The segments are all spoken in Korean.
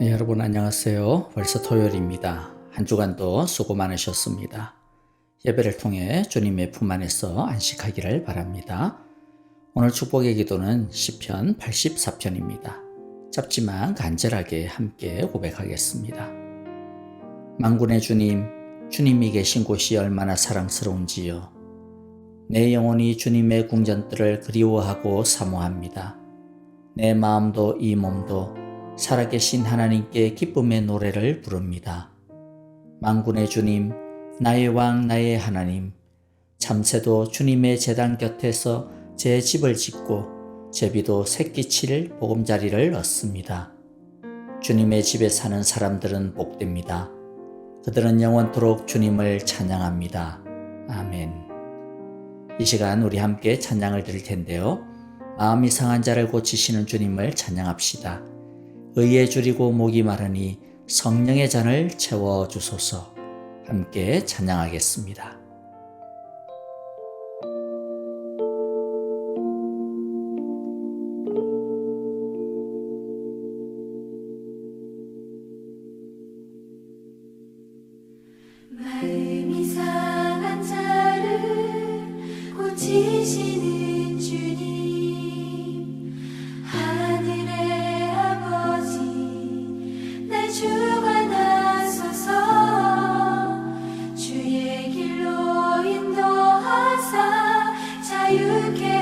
네, 여러분 안녕하세요. 벌써 토요일입니다. 한 주간도 수고 많으셨습니다. 예배를 통해 주님의 품 안에서 안식하기를 바랍니다. 오늘 축복의 기도는 시편 84편입니다. 짧지만 간절하게 함께 고백하겠습니다. 만군의 주님, 주님이 계신 곳이 얼마나 사랑스러운지요. 내 영혼이 주님의 궁전들을 그리워하고 사모합니다. 내 마음도 이 몸도 살아계신 하나님께 기쁨의 노래를 부릅니다. 만군의 주님, 나의 왕, 나의 하나님, 참새도 주님의 재단 곁에서 제 집을 짓고 제비도 새끼칠 보금자리를 얻습니다. 주님의 집에 사는 사람들은 복됩니다. 그들은 영원토록 주님을 찬양합니다. 아멘. 이 시간 우리 함께 찬양을 드릴 텐데요. 마음이 상한 자를 고치시는 주님을 찬양합시다. 의에 줄이고 목이 마르니 성령의 잔을 채워 주소서. 함께 찬양하겠습니다. 자유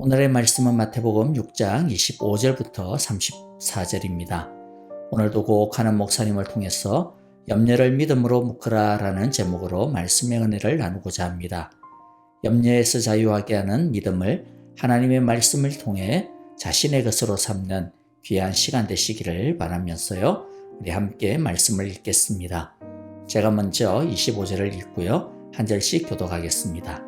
오늘의 말씀은 마태복음 6장 25절부터 34절입니다. 오늘도 곡하는 목사님을 통해서 염려를 믿음으로 묶으라라는 제목으로 말씀의 은혜를 나누고자 합니다. 염려에서 자유하게 하는 믿음을 하나님의 말씀을 통해 자신의 것으로 삼는 귀한 시간 되시기를 바라면서요. 우리 함께 말씀을 읽겠습니다. 제가 먼저 25절을 읽고요. 한 절씩 교독하겠습니다.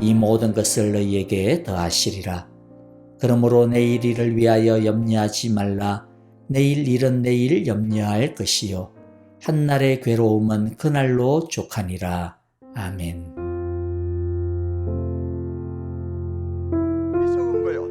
이 모든 것을 너희에게 더하시리라. 그러므로 내일 일을 위하여 염려하지 말라. 내일 일은 내일 염려할 것이요. 한날의 괴로움은 그날로 족하니라. 아멘.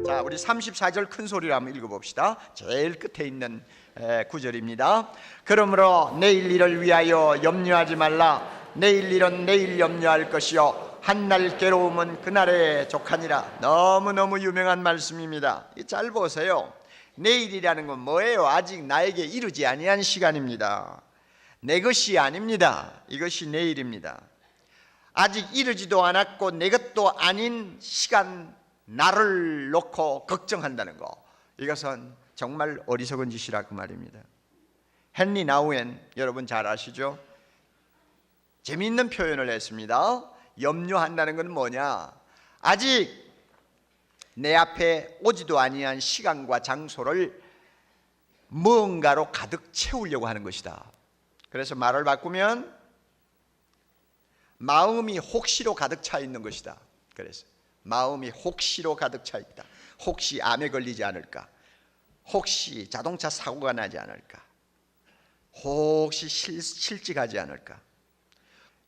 자, 우리 34절 큰 소리로 한번 읽어봅시다. 제일 끝에 있는 에, 구절입니다. 그러므로 내일 일을 위하여 염려하지 말라. 내일 일은 내일 염려할 것이요. 한날 괴로움은 그날에 족하니라. 너무너무 유명한 말씀입니다. 이잘 보세요. 내일이라는 건 뭐예요? 아직 나에게 이르지 아니한 시간입니다. 내 것이 아닙니다. 이것이 내일입니다. 아직 이르지도 않았고 내 것도 아닌 시간 나를 놓고 걱정한다는 거 이것은 정말 어리석은 짓이라 그 말입니다. 헨리 나우엔 여러분 잘 아시죠? 재미있는 표현을 했습니다. 염려한다는 건 뭐냐? 아직 내 앞에 오지도 아니한 시간과 장소를 무언가로 가득 채우려고 하는 것이다. 그래서 말을 바꾸면 마음이 혹시로 가득 차 있는 것이다. 그래서 마음이 혹시로 가득 차 있다. 혹시 암에 걸리지 않을까? 혹시 자동차 사고가 나지 않을까? 혹시 실, 실직하지 않을까?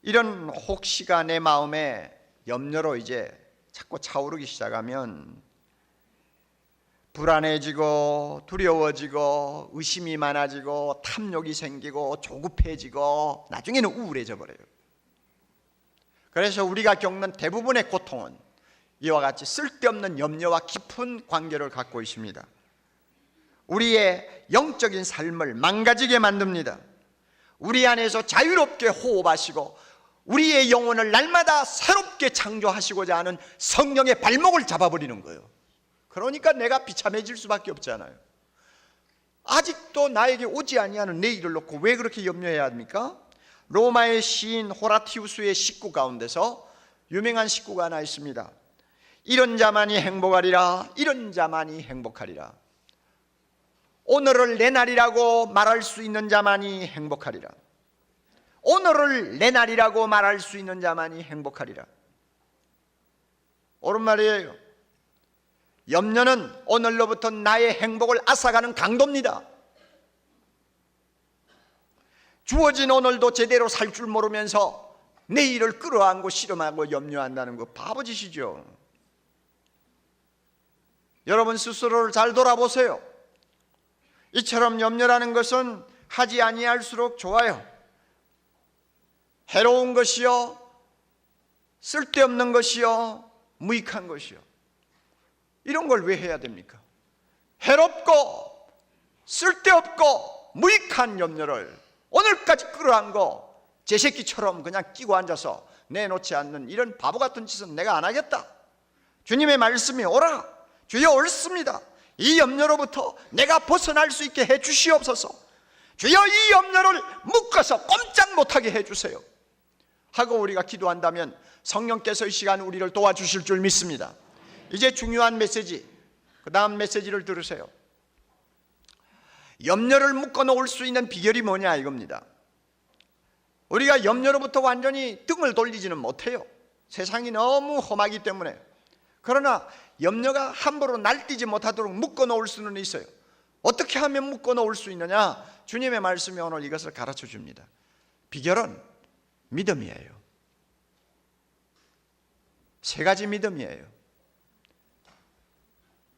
이런 혹시가 내 마음에 염려로 이제 자꾸 차오르기 시작하면 불안해지고 두려워지고 의심이 많아지고 탐욕이 생기고 조급해지고 나중에는 우울해져 버려요. 그래서 우리가 겪는 대부분의 고통은 이와 같이 쓸데없는 염려와 깊은 관계를 갖고 있습니다. 우리의 영적인 삶을 망가지게 만듭니다. 우리 안에서 자유롭게 호흡하시고 우리의 영혼을 날마다 새롭게 창조하시고자 하는 성령의 발목을 잡아버리는 거예요. 그러니까 내가 비참해질 수밖에 없잖아요. 아직도 나에게 오지 아니하는 내일을 놓고 왜 그렇게 염려해야 합니까? 로마의 시인 호라티우스의 식구 가운데서 유명한 식구가 하나 있습니다. 이런 자만이 행복하리라. 이런 자만이 행복하리라. 오늘을 내 날이라고 말할 수 있는 자만이 행복하리라. 오늘을 내 날이라고 말할 수 있는 자만이 행복하리라. 옳은 말이에요. 염려는 오늘로부터 나의 행복을 앗아가는 강도입니다. 주어진 오늘도 제대로 살 줄 모르면서 내일을 끌어안고 실험하고 염려한다는 거 바보짓이죠. 여러분 스스로를 잘 돌아보세요. 이처럼 염려라는 것은 하지 아니할수록 좋아요. 해로운 것이요, 쓸데없는 것이요, 무익한 것이요. 이런 걸 왜 해야 됩니까? 해롭고 쓸데없고 무익한 염려를 오늘까지 끌어안고 제 새끼처럼 그냥 끼고 앉아서 내놓지 않는 이런 바보 같은 짓은 내가 안 하겠다. 주님의 말씀이 오라. 주여 옳습니다. 이 염려로부터 내가 벗어날 수 있게 해 주시옵소서. 주여 이 염려를 묶어서 꼼짝 못하게 해 주세요. 하고 우리가 기도한다면 성령께서 이 시간 우리를 도와주실 줄 믿습니다. 이제 중요한 메시지, 그 다음 메시지를 들으세요. 염려를 묶어 놓을 수 있는 비결이 뭐냐 이겁니다. 우리가 염려로부터 완전히 등을 돌리지는 못해요. 세상이 너무 험하기 때문에. 그러나 염려가 함부로 날뛰지 못하도록 묶어 놓을 수는 있어요. 어떻게 하면 묶어 놓을 수 있느냐? 주님의 말씀이 오늘 이것을 가르쳐 줍니다. 비결은 믿음이에요. 세 가지 믿음이에요.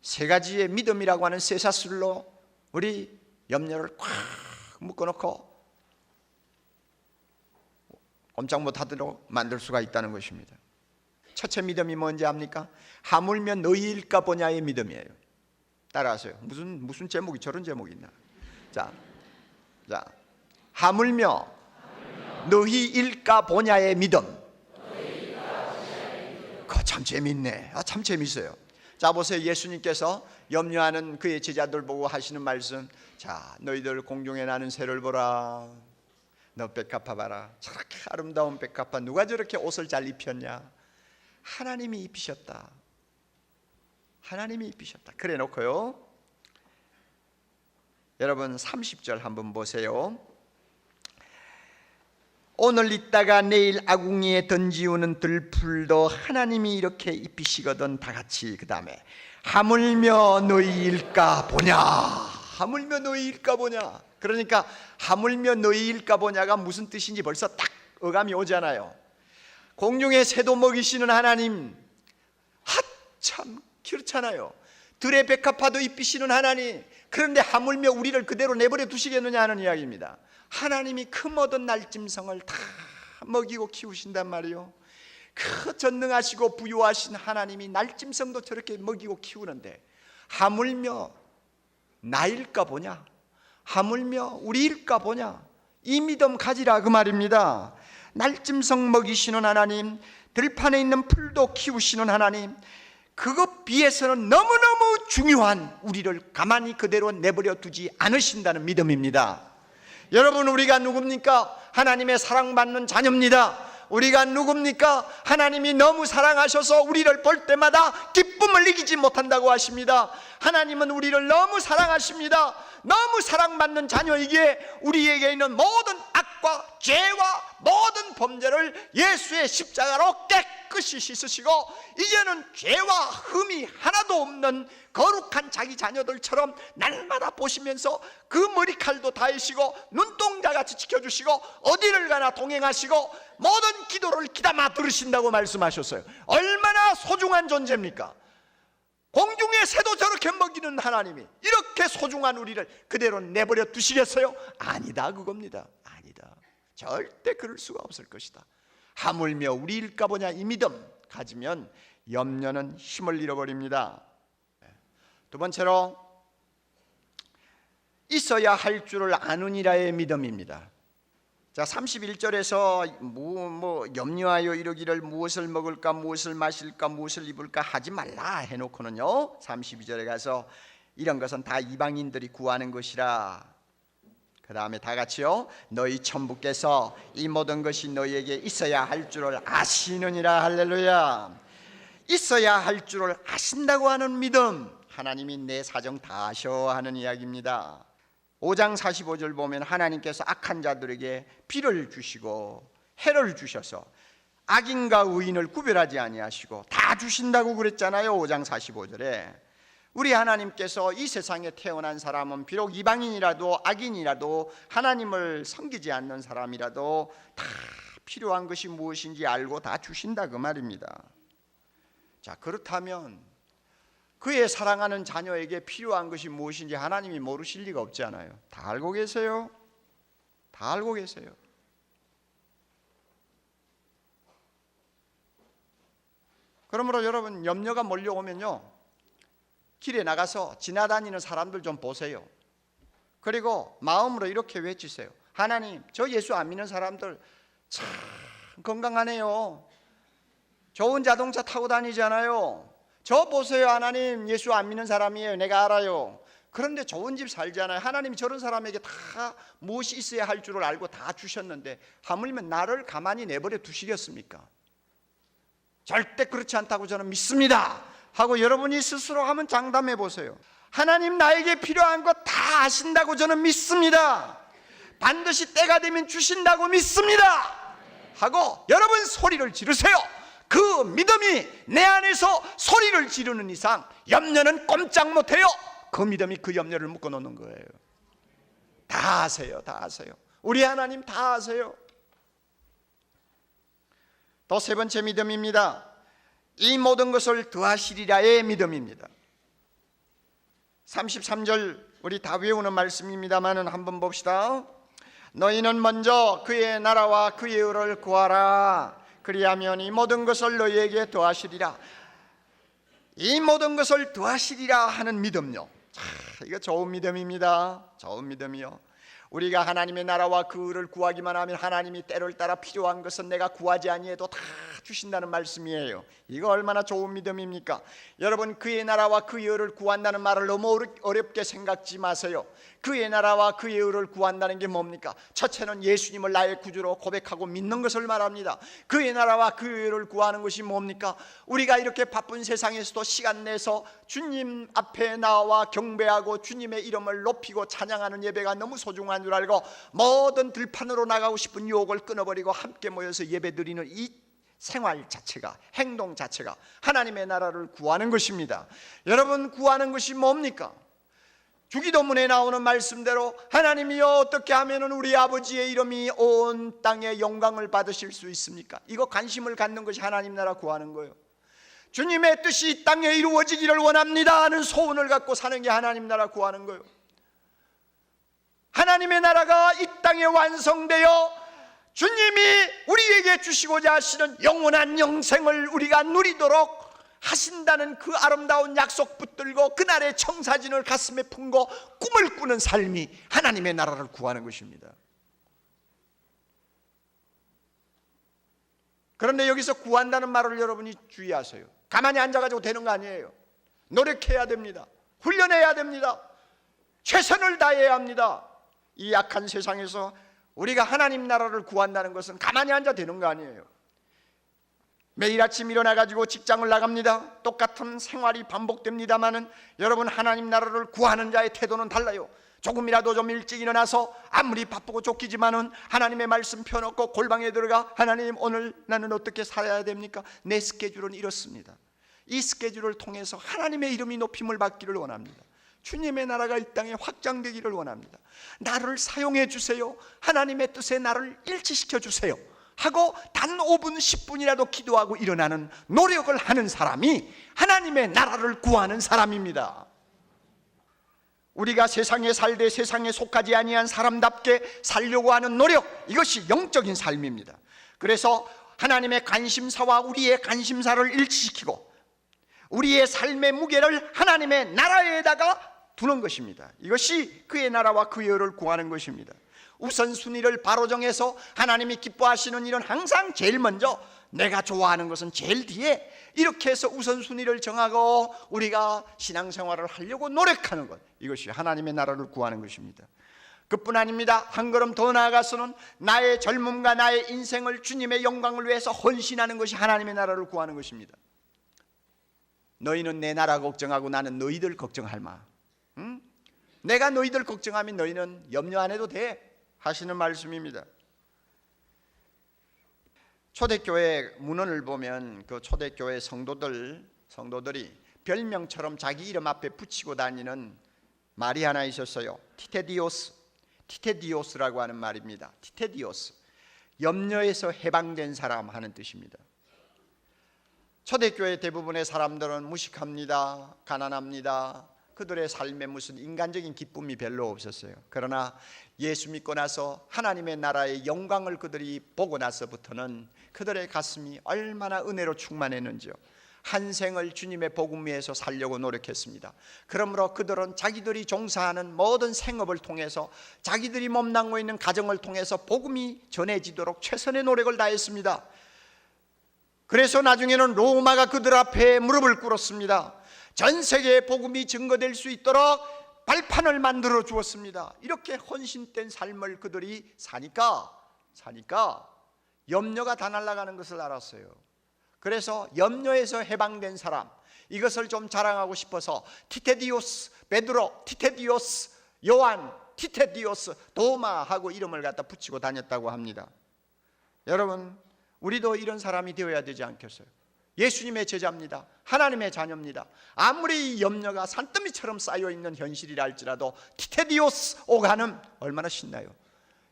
세 가지의 믿음이라고 하는 쇠사슬로 우리 염려를 꽉 묶어놓고 꼼짝 못하도록 만들 수가 있다는 것입니다. 첫째 믿음이 뭔지 압니까? 하물며 너희일까 보냐의 믿음이에요. 따라하세요. 무슨 무슨 제목이 저런 제목이 있나? 자, 자, 하물며 너희 일까 보냐의 믿음. 그거 참 재밌네. 아, 참 재밌어요. 자 보세요. 예수님께서 염려하는 그의 제자들 보고 하시는 말씀. 자, 너희들 공중에 나는 새를 보라. 너 백합화 봐라. 저렇게 아름다운 백합화 누가 저렇게 옷을 잘 입혔냐? 하나님이 입히셨다. 하나님이 입히셨다. 그래 놓고요. 여러분 30절 한번 보세요. 오늘 있다가 내일 아궁이에 던지우는 들풀도 하나님이 이렇게 입히시거든 다 같이 그 다음에 하물며 너희일까 보냐? 하물며 너희일까 보냐? 그러니까 하물며 너희일까 보냐가 무슨 뜻인지 벌써 딱 어감이 오잖아요. 공중의 새도 먹이시는 하나님 하참 그렇잖아요 들의 백합화도 입히시는 하나님 그런데 하물며 우리를 그대로 내버려 두시겠느냐 하는 이야기입니다 하나님이 그 모든 날짐승을 다 먹이고 키우신단 말이요. 그 전능하시고 부유하신 하나님이 날짐승도 저렇게 먹이고 키우는데 하물며 나일까 보냐? 하물며 우리일까 보냐? 이 믿음 가지라 그 말입니다. 날짐승 먹이시는 하나님, 들판에 있는 풀도 키우시는 하나님, 그것 비해서는 너무너무 중요한 우리를 가만히 그대로 내버려 두지 않으신다는 믿음입니다. 여러분 우리가 누굽니까? 하나님의 사랑받는 자녀입니다. 우리가 누굽니까? 하나님이 너무 사랑하셔서 우리를 볼 때마다 기쁨을 이기지 못한다고 하십니다. 하나님은 우리를 너무 사랑하십니다. 너무 사랑받는 자녀이기에 우리에게 있는 모든 악과 죄와 모든 범죄를 예수의 십자가로 깨끗 이 씻으시고 이제는 죄와 흠이 하나도 없는 거룩한 자기 자녀들처럼 날마다 보시면서 그 머리칼도 다이시고 눈동자같이 지켜주시고 어디를 가나 동행하시고 모든 기도를 기담아 들으신다고 말씀하셨어요 얼마나 소중한 존재입니까? 공중의 새도 저렇게 먹이는 하나님이 이렇게 소중한 우리를 그대로 내버려 두시겠어요? 아니다 그겁니다 아니다 절대 그럴 수가 없을 것이다 하물며 우리일까 보냐 이 믿음 가지면 염려는 힘을 잃어버립니다 두 번째로 있어야 할 줄을 아느니라의 믿음입니다. 자, 31절에서 뭐, 뭐 염려하여 이르기를 무엇을 먹을까 무엇을 마실까 무엇을 입을까 하지 말라 해 놓고는요. 32절에 가서 이런 것은 다 이방인들이 구하는 것이라. 그 다음에 다 같이요. 너희 천부께서 이 모든 것이 너희에게 있어야 할 줄을 아시느니라 할렐루야. 있어야 할 줄을 아신다고 하는 믿음. 하나님이 내 사정 다 아셔 하는 이야기입니다. 5장 45절 보면 하나님께서 악한 자들에게 비를 주시고 해를 주셔서 악인과 의인을 구별하지 아니하시고 다 주신다고 그랬잖아요. 5장 45절에. 우리 하나님께서 이 세상에 태어난 사람은 비록 이방인이라도 악인이라도 하나님을 섬기지 않는 사람이라도 다 필요한 것이 무엇인지 알고 다 주신다 그 말입니다. 자, 그렇다면 그의 사랑하는 자녀에게 필요한 것이 무엇인지 하나님이 모르실 리가 없잖아요. 다 알고 계세요. 다 알고 계세요. 그러므로 여러분 염려가 몰려오면요. 길에 나가서 지나다니는 사람들 좀 보세요. 그리고 마음으로 이렇게 외치세요. 하나님, 저 예수 안 믿는 사람들 참 건강하네요. 좋은 자동차 타고 다니잖아요. 저 보세요, 하나님. 예수 안 믿는 사람이에요. 내가 알아요. 그런데 좋은 집 살잖아요. 하나님이 저런 사람에게 다 무엇이 있어야 할 줄을 알고 다 주셨는데 하물며 나를 가만히 내버려 두시겠습니까? 절대 그렇지 않다고 저는 믿습니다. 하고 여러분이 스스로 한번 장담해 보세요. 하나님 나에게 필요한 것 다 아신다고 저는 믿습니다. 반드시 때가 되면 주신다고 믿습니다. 하고 여러분 소리를 지르세요. 그 믿음이 내 안에서 소리를 지르는 이상 염려는 꼼짝 못해요. 그 믿음이 그 염려를 묶어 놓는 거예요. 다 아세요, 다 아세요. 우리 하나님 다 아세요. 또 세 번째 믿음입니다. 이 모든 것을 더하시리라의 믿음입니다. 33절 우리 다 외우는 말씀입니다만은 한번 봅시다. 너희는 먼저 그의 나라와 그의 의를 구하라. 그리하면 이 모든 것을 너희에게 더하시리라. 이 모든 것을 더하시리라 하는 믿음요. 자, 이거 좋은 믿음입니다. 좋은 믿음이요. 우리가 하나님의 나라와 그 의를 구하기만 하면 하나님이 때를 따라 필요한 것은 내가 구하지 아니해도 다 주신다는 말씀이에요. 이거 얼마나 좋은 믿음입니까? 여러분 그의 나라와 그의 의를 구한다는 말을 너무 어렵- 어렵게 생각지 마세요. 그의 나라와 그의 의를 구한다는 게 뭡니까? 첫째는 예수님을 나의 구주로 고백하고 믿는 것을 말합니다. 그의 나라와 그의 의를 구하는 것이 뭡니까? 우리가 이렇게 바쁜 세상에서도 시간 내서 주님 앞에 나와 경배하고 주님의 이름을 높이고 찬양하는 예배가 너무 소중한 줄 알고 모든 들판으로 나가고 싶은 유혹을 끊어버리고 함께 모여서 예배드리는 이 생활 자체가 행동 자체가 하나님의 나라를 구하는 것입니다. 여러분 구하는 것이 뭡니까? 주기도문에 나오는 말씀대로 하나님이여 어떻게 하면 우리 아버지의 이름이 온 땅에 영광을 받으실 수 있습니까? 이거 관심을 갖는 것이 하나님 나라 구하는 거예요. 주님의 뜻이 이 땅에 이루어지기를 원합니다 하는 소원을 갖고 사는 게 하나님 나라 구하는 거예요. 하나님의 나라가 이 땅에 완성되어 주님이 우리에게 주시고자 하시는 영원한 영생을 우리가 누리도록 하신다는 그 아름다운 약속 붙들고 그날의 청사진을 가슴에 품고 꿈을 꾸는 삶이 하나님의 나라를 구하는 것입니다. 그런데 여기서 구한다는 말을 여러분이 주의하세요. 가만히 앉아가지고 되는 거 아니에요. 노력해야 됩니다. 훈련해야 됩니다. 최선을 다해야 합니다. 이 약한 세상에서 우리가 하나님 나라를 구한다는 것은 가만히 앉아 되는 거 아니에요. 매일 아침 일어나 가지고 직장을 나갑니다. 똑같은 생활이 반복됩니다만은 여러분 하나님 나라를 구하는 자의 태도는 달라요. 조금이라도 좀 일찍 일어나서 아무리 바쁘고 쫓기지만은 하나님의 말씀 펴놓고 골방에 들어가 하나님 오늘 나는 어떻게 살아야 됩니까? 내 스케줄은 이렇습니다. 이 스케줄을 통해서 하나님의 이름이 높임을 받기를 원합니다. 주님의 나라가 이 땅에 확장되기를 원합니다. 나를 사용해 주세요. 하나님의 뜻에 나를 일치시켜 주세요. 하고 단 5분 10분이라도 기도하고 일어나는 노력을 하는 사람이 하나님의 나라를 구하는 사람입니다. 우리가 세상에 살되 세상에 속하지 아니한 사람답게 살려고 하는 노력 이것이 영적인 삶입니다. 그래서 하나님의 관심사와 우리의 관심사를 일치시키고 우리의 삶의 무게를 하나님의 나라에다가 두는 것입니다. 이것이 그의 나라와 그의 의를 구하는 것입니다. 우선순위를 바로 정해서 하나님이 기뻐하시는 일은 항상 제일 먼저 내가 좋아하는 것은 제일 뒤에 이렇게 해서 우선순위를 정하고 우리가 신앙생활을 하려고 노력하는 것 이것이 하나님의 나라를 구하는 것입니다. 그뿐 아닙니다. 한 걸음 더 나아가서는 나의 젊음과 나의 인생을 주님의 영광을 위해서 헌신하는 것이 하나님의 나라를 구하는 것입니다. 너희는 내 나라 걱정하고 나는 너희들 걱정할 마. 응? 내가 너희들 걱정하면 너희는 염려 안 해도 돼. 하시는 말씀입니다. 초대교회 문헌을 보면 그 초대교회 성도들 성도들이 별명처럼 자기 이름 앞에 붙이고 다니는 말이 하나 있었어요. 티테디오스. 티테디오스라고 하는 말입니다. 티테디오스. 염려에서 해방된 사람 하는 뜻입니다. 초대교회 대부분의 사람들은 무식합니다. 가난합니다. 그들의 삶에 무슨 인간적인 기쁨이 별로 없었어요. 그러나 예수 믿고 나서 하나님의 나라의 영광을 그들이 보고 나서부터는 그들의 가슴이 얼마나 은혜로 충만했는지요. 한 생을 주님의 복음 위에서 살려고 노력했습니다. 그러므로 그들은 자기들이 종사하는 모든 생업을 통해서 자기들이 몸담고 있는 가정을 통해서 복음이 전해지도록 최선의 노력을 다했습니다. 그래서 나중에는 로마가 그들 앞에 무릎을 꿇었습니다. 전 세계에 복음이 증거될 수 있도록 발판을 만들어 주었습니다. 이렇게 헌신된 삶을 그들이 사니까 사니까 염려가 다 날아가는 것을 알았어요. 그래서 염려에서 해방된 사람 이것을 좀 자랑하고 싶어서 티테디오스, 베드로, 티테디오스, 요한 티테디오스 도마 하고 이름을 갖다 붙이고 다녔다고 합니다. 여러분, 우리도 이런 사람이 되어야 되지 않겠어요? 예수님의 제자입니다. 하나님의 자녀입니다. 아무리 염려가 산더미처럼 쌓여 있는 현실이라 할지라도 티테디오스 오가는 얼마나 신나요.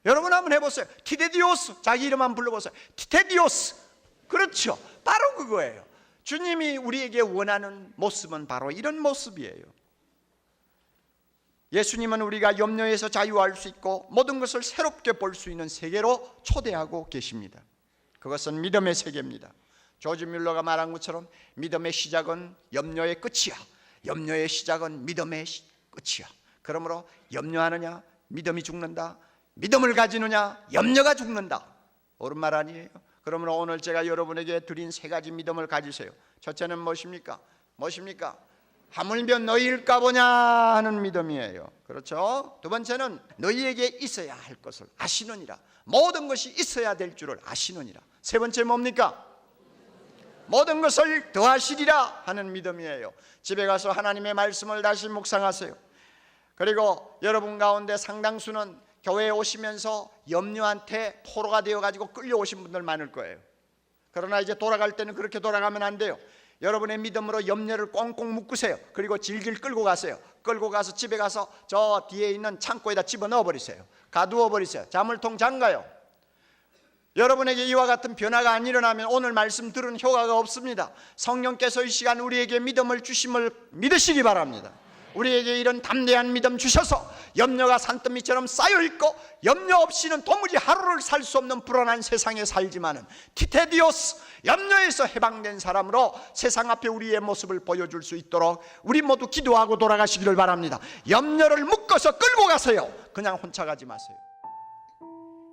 여러분 한번 해보세요. 티테디오스 자기 이름 한번 불러보세요. 티테디오스 그렇죠. 바로 그거예요. 주님이 우리에게 원하는 모습은 바로 이런 모습이에요. 예수님은 우리가 염려에서 자유할 수 있고 모든 것을 새롭게 볼 수 있는 세계로 초대하고 계십니다. 그것은 믿음의 세계입니다. 조지 뮬러가 말한 것처럼 믿음의 시작은 염려의 끝이야. 염려의 시작은 믿음의 시- 끝이야. 그러므로 염려하느냐 믿음이 죽는다. 믿음을 가지느냐 염려가 죽는다. 옳은 말 아니에요. 그러므로 오늘 제가 여러분에게 드린 세 가지 믿음을 가지세요. 첫째는 무엇입니까? 무엇입니까? 하물며 너희일까 보냐 하는 믿음이에요. 그렇죠? 두 번째는 너희에게 있어야 할 것을 아시느니라. 모든 것이 있어야 될 줄을 아시느니라. 세 번째 뭡니까? 모든 것을 더하시리라 하는 믿음이에요. 집에 가서 하나님의 말씀을 다시 묵상하세요. 그리고 여러분 가운데 상당수는 교회에 오시면서 염려한테 포로가 되어 가지고 끌려오신 분들 많을 거예요. 그러나 이제 돌아갈 때는 그렇게 돌아가면 안 돼요. 여러분의 믿음으로 염려를 꽁꽁 묶으세요. 그리고 질질 끌고 가세요. 끌고 가서 집에 가서 저 뒤에 있는 창고에다 집어 넣어 버리세요. 가두어 버리세요. 자물통 잠가요. 여러분에게 이와 같은 변화가 안 일어나면 오늘 말씀 들은 효과가 없습니다. 성령께서 이 시간 우리에게 믿음을 주심을 믿으시기 바랍니다. 우리에게 이런 담대한 믿음 주셔서 염려가 산더미처럼 쌓여 있고 염려 없이는 도무지 하루를 살 수 없는 불안한 세상에 살지만은 티테디오스 염려에서 해방된 사람으로 세상 앞에 우리의 모습을 보여줄 수 있도록 우리 모두 기도하고 돌아가시기를 바랍니다. 염려를 묶어서 끌고 가세요. 그냥 혼자 가지 마세요.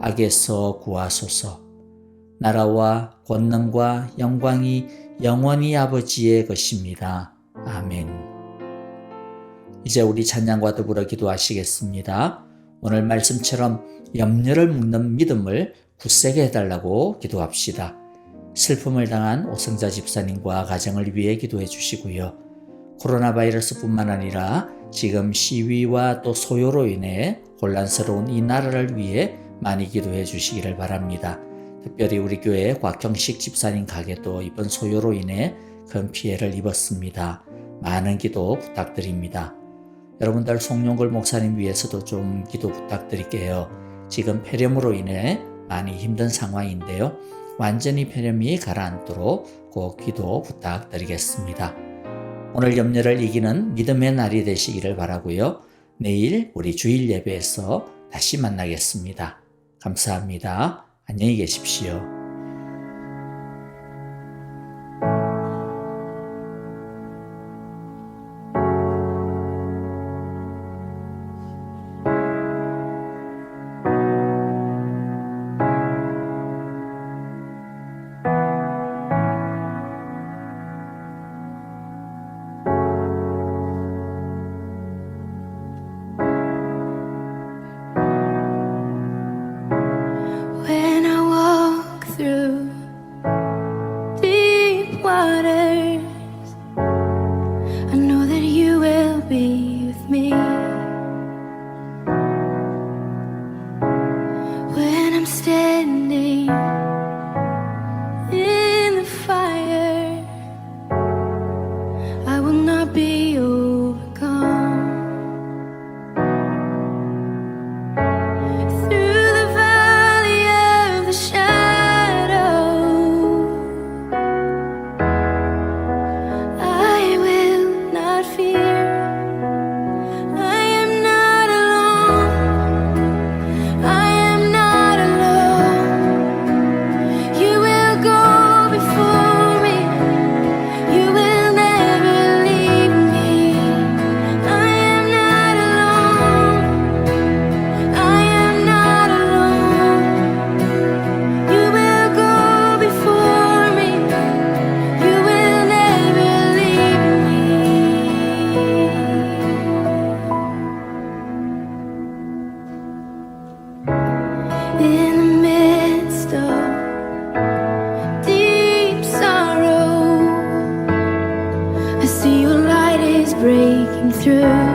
악에서 구하소서. 나라와 권능과 영광이 영원히 아버지의 것입니다. 아멘. 이제 우리 찬양과 더불어 기도하시겠습니다. 오늘 말씀처럼 염려를 묶는 믿음을 굳세게 해달라고 기도합시다. 슬픔을 당한 오성자 집사님과 가정을 위해 기도해 주시고요. 코로나 바이러스뿐만 아니라 지금 시위와 또 소요로 인해 혼란스러운 이 나라를 위해 많이 기도해 주시기를 바랍니다. 특별히 우리 교회 곽경식 집사님 가게도 이번 소요로 인해 큰 피해를 입었습니다. 많은 기도 부탁드립니다. 여러분들 송영걸 목사님 위해서도 좀 기도 부탁드릴게요. 지금 폐렴으로 인해 많이 힘든 상황인데요. 완전히 폐렴이 가라앉도록 꼭 기도 부탁드리겠습니다. 오늘 염려를 이기는 믿음의 날이 되시기를 바라고요. 내일 우리 주일 예배에서 다시 만나겠습니다. 감사합니다. 안녕히 계십시오. 却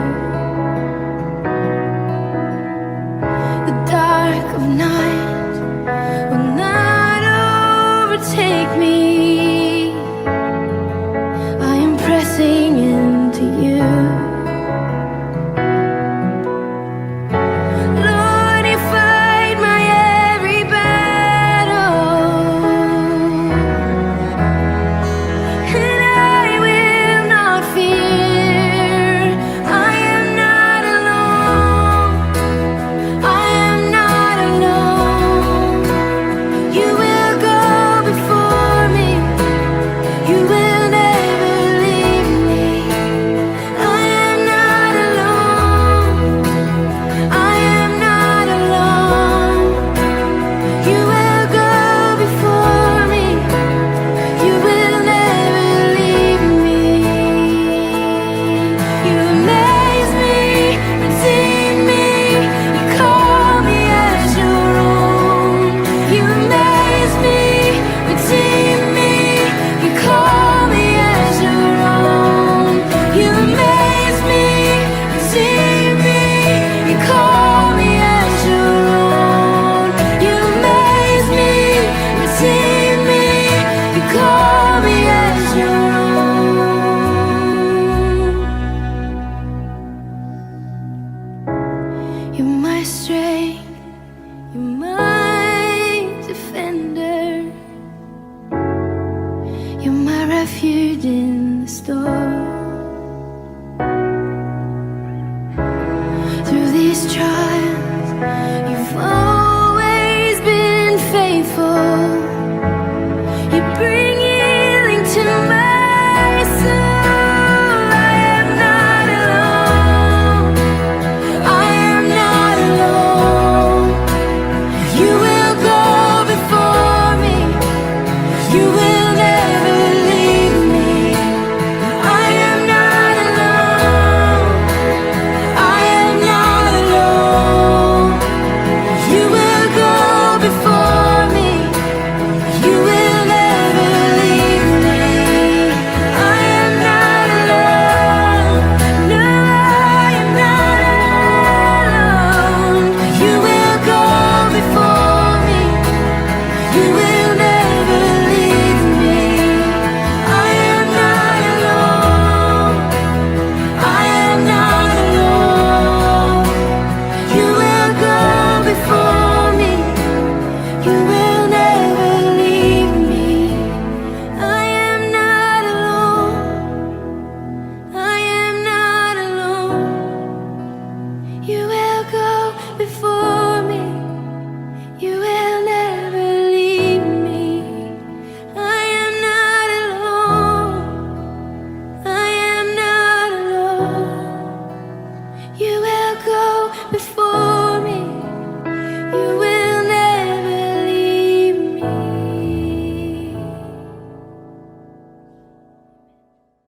refuge in the storm.